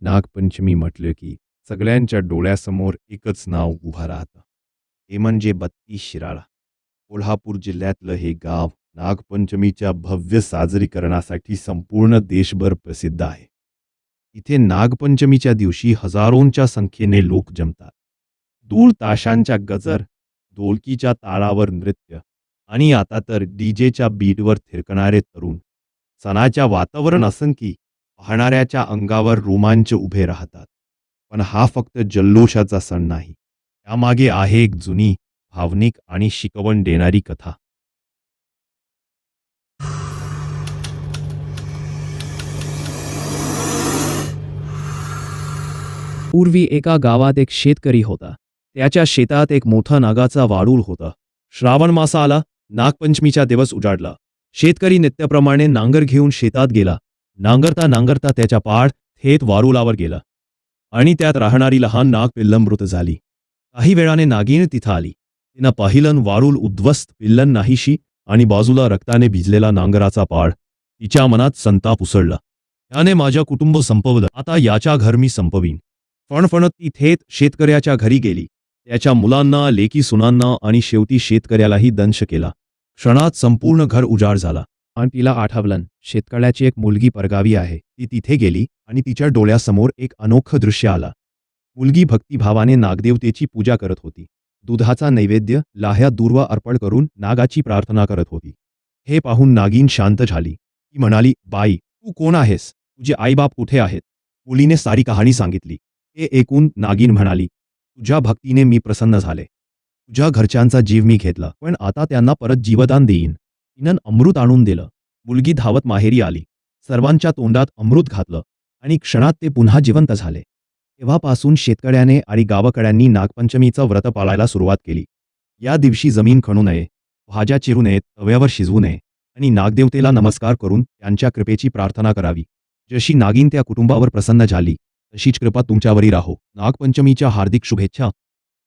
नागपंचमी म्हटलं की सगळ्यांच्या डोळ्यासमोर एकच नाव उभं राहतं. ते म्हणजे बत्तीस शिराळा. कोल्हापूर जिल्ह्यातलं हे गाव नागपंचमीच्या भव्य साजरीकरणासाठी संपूर्ण देशभर प्रसिद्ध आहे. इथे नागपंचमीच्या दिवशी हजारोंच्या संख्येने लोक जमतात. दूर ताशांच्या गजर ढोलकीच्या ताळावर नृत्य आणि आता तर डीजेच्या बीटवर थिरकणारे तरुण. सणाच्या वातावरण असं की पाहणाऱ्याच्या अंगावर रोमांच उभे राहतात. पण हा फक्त जल्लोषाचा सण नाही. त्यामागे आहे एक जुनी भावनिक आणि शिकवण देणारी कथा. पूर्वी एका गावात एक शेतकरी होता. त्याच्या शेतात एक मोठा नागाचा वाडूळ होता. श्रावण मासा आला नागपंचमीचा दिवस उजाडला. शेतकरी नित्याप्रमाणे नांगर घेऊन शेतात गेला. नांगरता नांगरता त्याच्या पाड थेट वारुलावर गेला. आणि त्यात राहणारी लहान नाग पिल्लमृत झाली. काही वेळाने नागिन तिथं आली. तिनं पाहिलं वारुल उद्ध्वस्त पिल्लन नाहीशी आणि बाजूला रक्ताने भिजलेला नांगराचा पाड. तिच्या मनात संताप उसळला. त्याने माझ्या कुटुंब संपवलं. आता याच्या घर मी संपवीन. फणफणत ती थेट शेतकऱ्याच्या घरी गेली. त्याच्या मुलांना लेकी सुनांना आणि शेवटी शेतकऱ्यालाही दंश केला. क्षणात संपूर्ण घर उजाड झाला. आणि तिला आठवलं शेतकऱ्याची एक मुलगी परगावी आहे. ती तिथे गेली आणि तिच्या डोळ्यासमोर एक अनोखं दृश्य आला. मुलगी भक्तिभावाने नागदेवतेची पूजा करत होती. दुधाचा नैवेद्य लाह्या दूर्वा अर्पण करून नागाची प्रार्थना करत होती. हे पाहून नागिन शांत झाली. ती म्हणाली बाई तू कोण आहेस? तुझे आईबाप कुठे आहेत? मुलीने सारी कहाणी सांगितली. हे ऐकून नागिन म्हणाली तुझ्या भक्तीने मी प्रसन्न झाले. तुझ्या घरच्यांचा जीव मी घेतला. पण आता त्यांना परत जीवदान देईन. तिनं अमृत आणून दिलं. मुलगी धावत माहेरी आली. सर्वांच्या तोंडात अमृत घातलं आणि क्षणात ते पुन्हा जिवंत झाले. तेव्हापासून शेतकऱ्याने आणि गावकड्यांनी नागपंचमीचं व्रत पाळायला सुरुवात केली. या दिवशी जमीन खणू नये भाज्या चिरू नयेत तव्यावर शिजवू नये आणि नागदेवतेला नमस्कार करून त्यांच्या कृपेची प्रार्थना करावी. जशी नागिन त्या कुटुंबावर प्रसन्न झाली तशीच कृपा तुमच्यावरही राहो. नागपंचमीच्या हार्दिक शुभेच्छा.